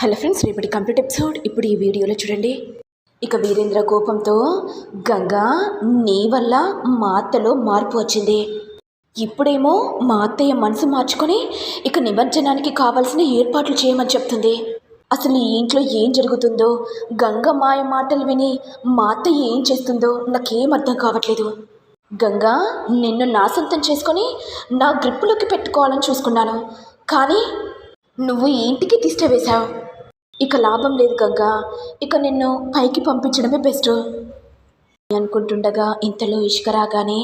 Hello friends రేపటి complete episode. ఇప్పుడు ఈ వీడియోలో చూడండి. ఇక వీరేంద్ర కోపంతో గంగా నీ వల్ల మా అత్తలో మార్పు వచ్చింది. ఇప్పుడేమో మా అత్తయ్య మనసు మార్చుకొని ఇక నిమజ్జనానికి కావాల్సిన ఏర్పాట్లు చేయమని చెప్తుంది. అసలు ఈ ఇంట్లో ఏం జరుగుతుందో గంగ మాయ మాటలు విని మా అత్తయ్య ఏం చేస్తుందో నాకేం అర్థం కావట్లేదు. గంగా నిన్ను నా సొంతం చేసుకొని నా గ్రిప్పులోకి పెట్టుకోవాలని చూసుకున్నాను. కానీ నువ్వు ఇంటికి తిష్ట ఇక లాభం లేదు గంగా. ఇక నిన్ను పైకి పంపించడమే బెస్ట్. అనుకుంటుండగా ఇంతలో ఇషిక రాగానే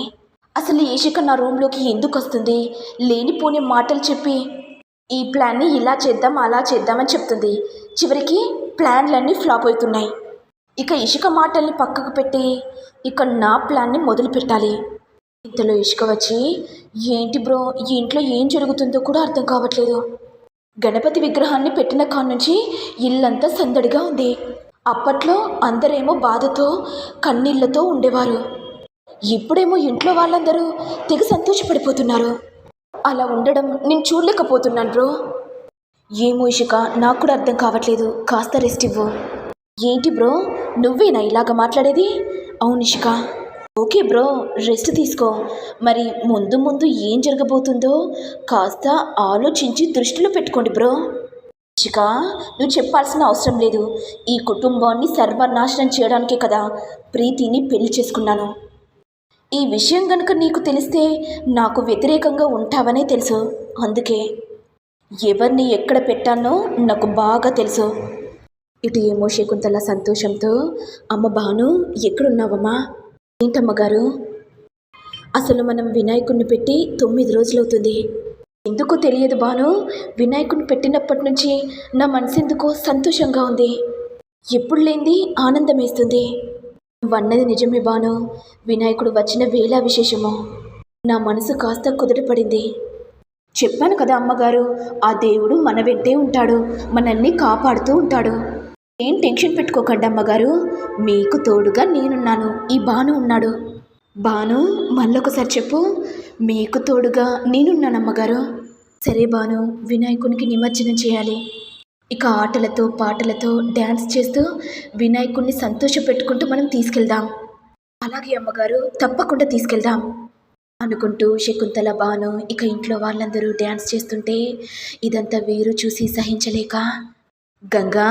అసలు ఇషిక నా రూమ్లోకి ఎందుకు వస్తుంది? లేనిపోని మాటలు చెప్పి ఈ ప్లాన్ని ఇలా చేద్దాం అలా చేద్దామని చెప్తుంది. చివరికి ప్లాన్లన్నీ ఫ్లాప్ అవుతున్నాయి. ఇక ఇషిక మాటల్ని పక్కకు పెట్టి ఇక నా ప్లాన్ని మొదలు పెట్టాలి ఇంతలో ఇషిక వచ్చి ఏంటి బ్రో ఈ ఇంట్లో ఏం జరుగుతుందో కూడా అర్థం కావట్లేదు. గణపతి విగ్రహాన్ని పెట్టిన కాడ నుంచి ఇల్లంతా సందడిగా ఉంది. అప్పట్లో అందరేమో బాధతో కన్నీళ్ళతో ఉండేవారు. ఇప్పుడేమో ఇంట్లో వాళ్ళందరూ తెగ సంతోషపడిపోతున్నారు. అలా ఉండడం నేను చూడలేకపోతున్నాను బ్రో. ఏమో ఇషిక నాకు కూడా అర్థం కావట్లేదు. కాస్త రెస్ట్ ఇవ్వు. ఏంటి బ్రో నువ్వేనా ఇలాగ మాట్లాడేది? అవును ఇషిక. ఓకే బ్రో రెస్ట్ తీసుకో. మరి ముందు ముందు ఏం జరగబోతుందో కాస్త ఆలోచించి దృష్టిలో పెట్టుకోండి బ్రో. ఇషిక నువ్వు చెప్పాల్సిన అవసరం లేదు. ఈ కుటుంబాన్ని సర్వనాశనం చేయడానికే కదా ప్రీతిని పెళ్ళి చేసుకున్నాను. ఈ విషయం కనుక నీకు తెలిస్తే నాకు వ్యతిరేకంగా ఉంటావనే తెలుసు. అందుకే ఎవరిని ఎక్కడ పెట్టానో నాకు బాగా తెలుసు. ఇటు ఏమో శకుంతల సంతోషంతో అమ్మ బాను ఎక్కడున్నావమ్మా? ఏంటమ్మగారు అసలు మనం వినాయకుడిని పెట్టి తొమ్మిది రోజులవుతుంది. ఎందుకో తెలియదు బాను వినాయకుడిని పెట్టినప్పటి నుంచి నా మనసు ఎందుకో సంతోషంగా ఉంది. ఎప్పుడు లేనిది ఆనందం వేస్తుంది వన్నది నిజమే బాను వినాయకుడు వచ్చిన వేళ విశేషము. నా మనసు కాస్త కుదుటపడింది. చెప్పాను కదా అమ్మగారు ఆ దేవుడు మన వెంటే ఉంటాడు. మనల్ని కాపాడుతూ ఉంటాడు. ఏం టెన్షన్ పెట్టుకోకండి అమ్మగారు. మీకు తోడుగా నేనున్నాను. ఈ బాను ఉన్నాడు. బాను మళ్ళొకసారి చెప్పు. మీకు తోడుగా నేనున్నాను అమ్మగారు. సరే బాను వినాయకునికి నిమజ్జనం చేయాలి. ఇక ఆటలతో పాటలతో డ్యాన్స్ చేస్తూ వినాయకుడిని సంతోష పెట్టుకుంటూ మనం తీసుకెళ్దాం. అలాగే అమ్మగారు తప్పకుండా తీసుకెళ్దాం. అనుకుంటూ శకుంతల బాను ఇక ఇంట్లో వాళ్ళందరూ డ్యాన్స్ చేస్తుంటే ఇదంతా వీరు చూసి సహించలేక గంగా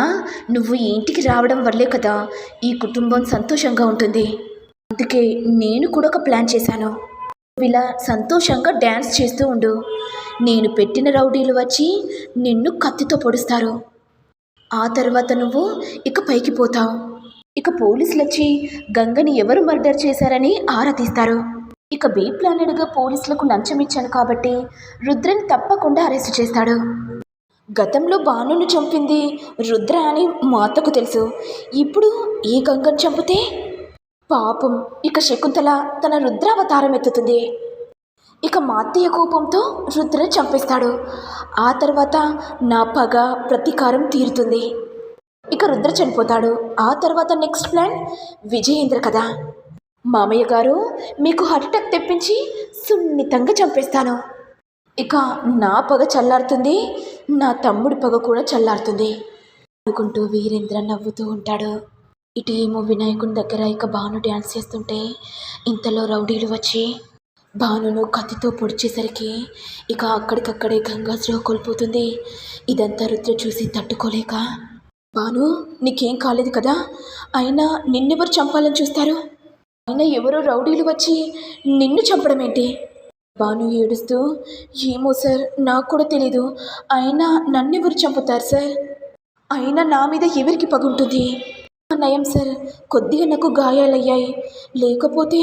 నువ్వు ఈ ఇంటికి రావడం వల్లే కదా ఈ కుటుంబం సంతోషంగా ఉంటుంది. అందుకే నేను కూడా ఒక ప్లాన్ చేశాను. నువ్వు ఇలా సంతోషంగా డ్యాన్స్ చేస్తూ ఉండు. నేను పెట్టిన రౌడీలు వచ్చి నిన్ను కత్తితో పొడుస్తారు. ఆ తర్వాత నువ్వు ఇక పైకి పోతావు. ఇక పోలీసులు వచ్చి గంగని ఎవరు మర్డర్ చేశారని ఆరా తీస్తారు. ఇక బీ ప్లానెడ్గా పోలీసులకు లంచం ఇచ్చాను కాబట్టి రుద్రని తప్పకుండా అరెస్ట్ చేస్తాడు. గతంలో భానుని చంపింది రుద్ర అని మా అత్తకు తెలుసు. ఇప్పుడు ఈ గంగను చంపితే? పాపం ఇక శకుంతల తన రుద్రావతారం ఎత్తుతుంది. ఇక మా అత్తయ్య కోపంతో రుద్ర చంపేస్తాడు. ఆ తర్వాత నా పగ ప్రతీకారం తీరుతుంది. ఇక రుద్ర చనిపోతాడు. ఆ తర్వాత నెక్స్ట్ ప్లాన్ విజయేంద్ర కదా మామయ్య గారు మీకు హార్ట్ అటాక్ తెప్పించి సున్నితంగా చంపేస్తాను. ఇక నా పగ చల్లారుతుంది. నా తమ్ముడి పగ కూడా చల్లారుతుంది. అనుకుంటూ వీరేంద్ర నవ్వుతూ ఉంటాడు. ఇటు ఏమో వినాయకుని దగ్గర ఇక భాను డ్యాన్స్ చేస్తుంటే ఇంతలో రౌడీలు వచ్చి భానును కత్తితో పొడిచేసరికి ఇక అక్కడికక్కడే గంగాశ్రీ కోల్పోతుంది. ఇదంతా రుద్ర చూసి తట్టుకోలేక భాను నీకేం కాలేదు కదా? అయినా నిన్నెవరు చంపాలని చూస్తారు? అయినా ఎవరో రౌడీలు వచ్చి నిన్ను చంపడం ఏంటి భాను ఏడుస్తూ ఏమో సార్ నాకు కూడా తెలీదు. అయినా నన్నెవరు చంపుతారు సార్? అయినా నా మీద ఎవరికి పగుంటుంది? నయం సార్ కొద్దిగా నాకు గాయాలయ్యాయి. లేకపోతే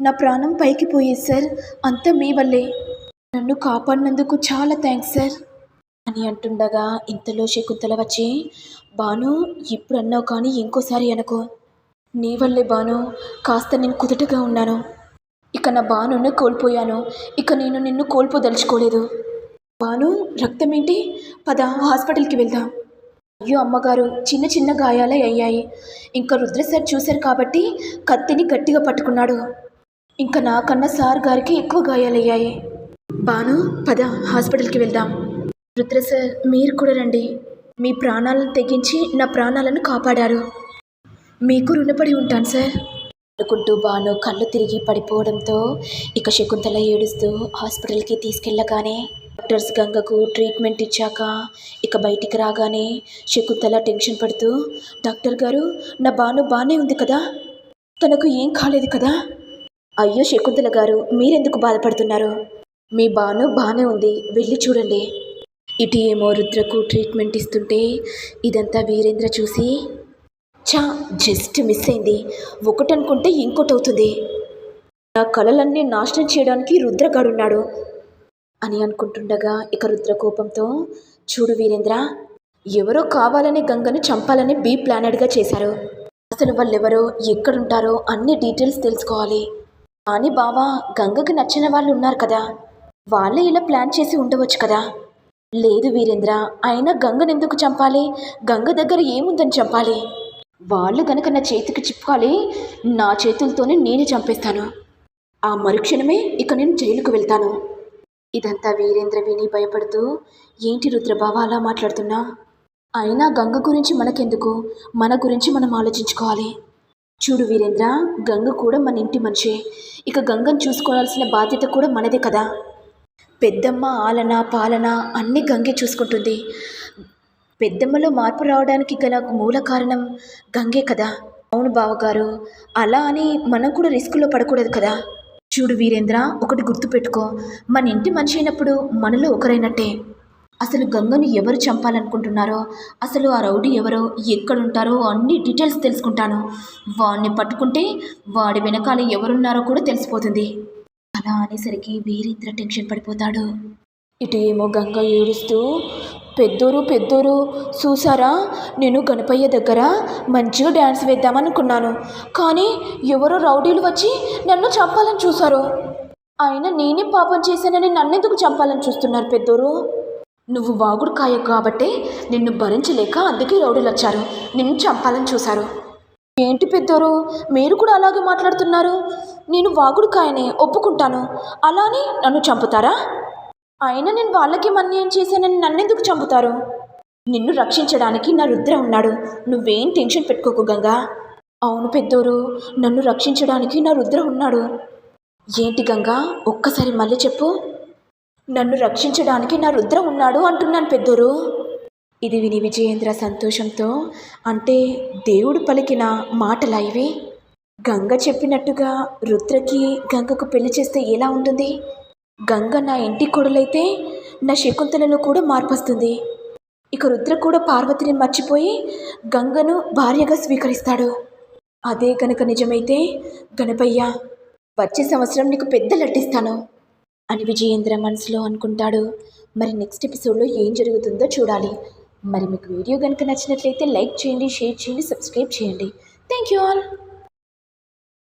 నా ప్రాణం పైకి పోయేది సార్ అంతా మీ వల్లే. నన్ను కాపాడినందుకు చాలా థ్యాంక్స్ సార్. అని అంటుండగా ఇంతలో శకుంతల వచ్చి బాను ఇప్పుడు అన్నావు కానీ ఇంకోసారి అనుకో. నీ వల్లే బాను కాస్త నేను కుదుటగా ఉన్నాను. ఇక నా బానును కోల్పోయాను. ఇక నేను నిన్ను కోల్పోదలుచుకోలేదు. బాను రక్తం ఏంటి పద హాస్పిటల్కి వెళ్దాం. అయ్యో అమ్మగారు చిన్న చిన్న గాయాలే అయ్యాయి. ఇంకా రుద్ర సార్ చూశారు కాబట్టి కత్తిని గట్టిగా పట్టుకున్నాడు. ఇంకా నాకన్నా సార్ గారికి ఎక్కువ గాయాలయ్యాయి. బాను పద హాస్పిటల్కి వెళ్దాం. రుద్ర సార్ మీరు కూడా రండి. మీ ప్రాణాలను తెగించి నా ప్రాణాలను కాపాడారు. మీకు రుణపడి ఉంటాను సార్. అనుకుంటూ బాను కళ్ళు తిరిగి పడిపోవడంతో ఇక శకుంతల ఏడుస్తూ హాస్పిటల్కి తీసుకెళ్ళగానే డాక్టర్స్ గంగకు ట్రీట్మెంట్ ఇచ్చాక ఇక బయటికి రాగానే శకుంతల టెన్షన్ పడుతూ డాక్టర్ గారు నా బాను బాగానే ఉంది కదా? తనకు ఏం కాలేదు కదా? అయ్యో శకుంతల గారు మీరెందుకు బాధపడుతున్నారు? మీ బాను బాగానే ఉంది వెళ్ళి చూడండి. ఇటు ఏమో రుద్రకు ట్రీట్మెంట్ ఇస్తుంటే ఇదంతా వీరేంద్ర చూసి చా జస్ట్ మిస్ అయింది. ఒకటి అనుకుంటే ఇంకోటి అవుతుంది నా కళలన్నీ నాశనం చేయడానికి రుద్రగాడున్నాడు అని అనుకుంటుండగా ఇక రుద్ర కోపంతో చూడు వీరేంద్ర ఎవరో కావాలని గంగను చంపాలని బీ ప్లానెడ్గా చేశారు. అసలు వాళ్ళెవరో ఎక్కడుంటారో అన్ని డీటెయిల్స్ తెలుసుకోవాలి. కానీ బావా గంగకి నచ్చిన వాళ్ళు ఉన్నారు కదా. వాళ్ళే ఇలా ప్లాన్ చేసి ఉండవచ్చు కదా. లేదు వీరేంద్ర అయినా గంగనెందుకు చంపాలి? గంగ దగ్గర ఏముందని చంపాలి? వాళ్ళు గనక నా చేతికి చిప్పాలి నా చేతులతోనే నేనే చంపేస్తాను. ఆ మరుక్షణమే ఇక నేను జైలుకు వెళ్తాను. ఇదంతా వీరేంద్ర విని భయపడుతూ ఏంటి రుద్రబావ అలా మాట్లాడుతున్నా? అయినా గంగ గురించి మనకెందుకు? మన గురించి మనం ఆలోచించుకోవాలి. చూడు వీరేంద్ర గంగ కూడా మన ఇంటి మనిషే. ఇక గంగను చూసుకోవాల్సిన బాధ్యత కూడా మనదే కదా. పెద్దమ్మ ఆలన పాలన అన్ని గంగే చూసుకుంటుంది. పెద్దమ్మలో మార్పు రావడానికి గల మూల కారణం గంగే కదా. అవును బావగారు అలా అని మనం కూడా రిస్కులో పడకూడదు కదా. చూడు వీరేంద్ర ఒకటి గుర్తుపెట్టుకో మన ఇంటి మనిషి అయినప్పుడు మనలో ఒకరైనట్టే. అసలు గంగను ఎవరు చంపాలనుకుంటున్నారో అసలు ఆ రౌడీ ఎవరో ఎక్కడుంటారో అన్ని డీటెయిల్స్ తెలుసుకుంటాను. వాడిని పట్టుకుంటే వాడి వెనకాల ఎవరున్నారో కూడా తెలిసిపోతుంది. అలా అనేసరికి వీరేంద్ర టెన్షన్ పడిపోతాడు. ఇటు ఏమో గంగ ఏడుస్తూ పెద్దోరు పెద్దోరు. చూసారా నేను గణపయ్య దగ్గర మంచిగా డ్యాన్స్ వేద్దామనుకున్నాను. కానీ ఎవరో రౌడీలు వచ్చి నన్ను చంపాలని చూశారు. ఆయన నేనే పాపం చేశానని నన్నెందుకు చంపాలని చూస్తున్నారు పెద్దోరు? నువ్వు వాగుడు కాయ కాబట్టే నిన్ను భరించలేక అందుకే రౌడీలు వచ్చారు. నిన్ను చంపాలని చూశారు. ఏంటి పెద్దోరు? మీరు కూడా అలాగే మాట్లాడుతున్నారు. నేను వాగుడు కాయనే ఒప్పుకుంటాను. అలానే నన్ను చంపుతారా? అయినా నేను వాళ్ళకి అన్యాయం చేశానని నన్నెందుకు చంపుతారు? నిన్ను రక్షించడానికి నా రుద్ర ఉన్నాడు. నువ్వేం టెన్షన్ పెట్టుకోకు గంగా. అవును పెద్దోరు నన్ను రక్షించడానికి నా రుద్ర ఉన్నాడు. ఏంటి గంగా? ఒక్కసారి మళ్ళీ చెప్పు. నన్ను రక్షించడానికి నా రుద్ర ఉన్నాడు అంటున్నాను పెద్దోరు. ఇది విని విజయేంద్ర సంతోషంతో అంటే దేవుడు పలికిన మాటలా ఇవి? గంగ చెప్పినట్టుగా రుద్రకి గంగకు పెళ్ళి చేస్తే ఎలా ఉంటుంది? గంగ నా ఇంటి కొడులైతే నా శకుంతలలో కూడా మార్పు వస్తుంది ఇక రుద్ర కూడా పార్వతిని మర్చిపోయి గంగను భార్యగా స్వీకరిస్తాడు. అదే కనుక నిజమైతే గణపయ్య వచ్చే సంవత్సరం నీకు పెద్ద లట్టిస్తాను అని విజయేంద్ర మనసులో అనుకుంటాడు. మరి నెక్స్ట్ ఎపిసోడ్లో ఏం జరుగుతుందో చూడాలి. మరి మీకు వీడియో కనుక నచ్చినట్లయితే లైక్ చేయండి షేర్ చేయండి సబ్స్క్రైబ్ చేయండి. Thank you all.